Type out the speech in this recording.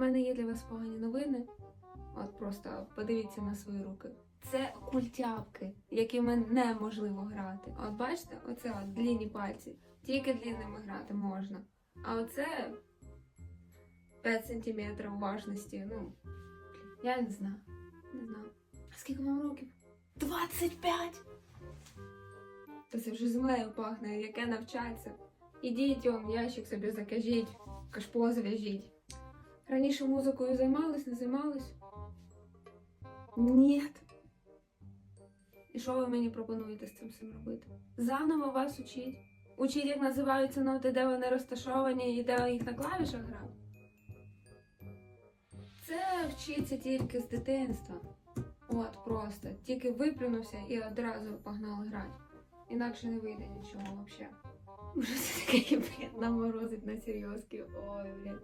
в мене є для вас погані новини. От просто подивіться на свої руки. Це культяпки, якими неможливо грати. От бачите, оце от длінні пальці. Тільки длінними грати можна. А оце 5 сантиметрів важності. Ну, я не знаю. Не знаю. Скільки вам років? 25! Та це вже землею пахне, яке навчаться. Ідіть он, ящик собі закажіть, кашпо зав'яжіть. Раніше музикою займались, не займались? Ні. І що ви мені пропонуєте з цим всім робити? Заново вас учіть. Учіть, як називаються ноти, де вони розташовані і де їх на клавішах грати. Це вчиться тільки з дитинства. От просто. Тільки виплюнувся і одразу погнали грати. Інакше не вийде нічого взагалі. Вже це таке блін, наморозить на серйозки. Ой, блін.